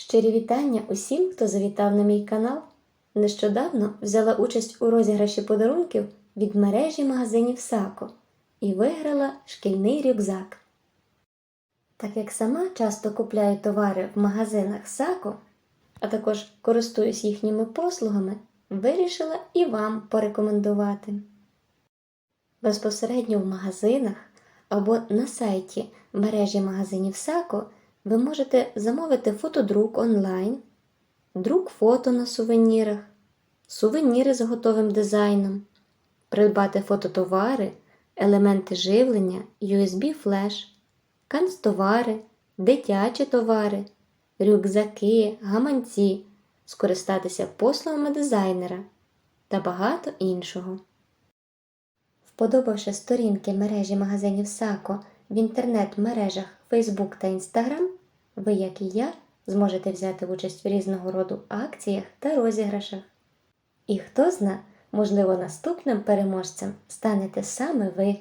Щирі вітання усім, хто завітав на мій канал. Нещодавно взяла участь у розіграші подарунків від мережі магазинів Сако і виграла шкільний рюкзак. Так як сама часто купляю товари в магазинах Сако, а також користуюсь їхніми послугами, вирішила і вам порекомендувати. Безпосередньо в магазинах або на сайті мережі магазинів Сако ви можете замовити фотодрук онлайн, друк фото на сувенірах, сувеніри з готовим дизайном, придбати фототовари, елементи живлення, USB-флеш, канцтовари, дитячі товари, рюкзаки, гаманці, скористатися послугами дизайнера та багато іншого. Вподобавши сторінки мережі магазинів Сако в інтернет-мережах Facebook та Instagram, ви, як і я, зможете взяти участь в різного роду акціях та розіграшах. І хто зна, можливо, наступним переможцем станете саме ви.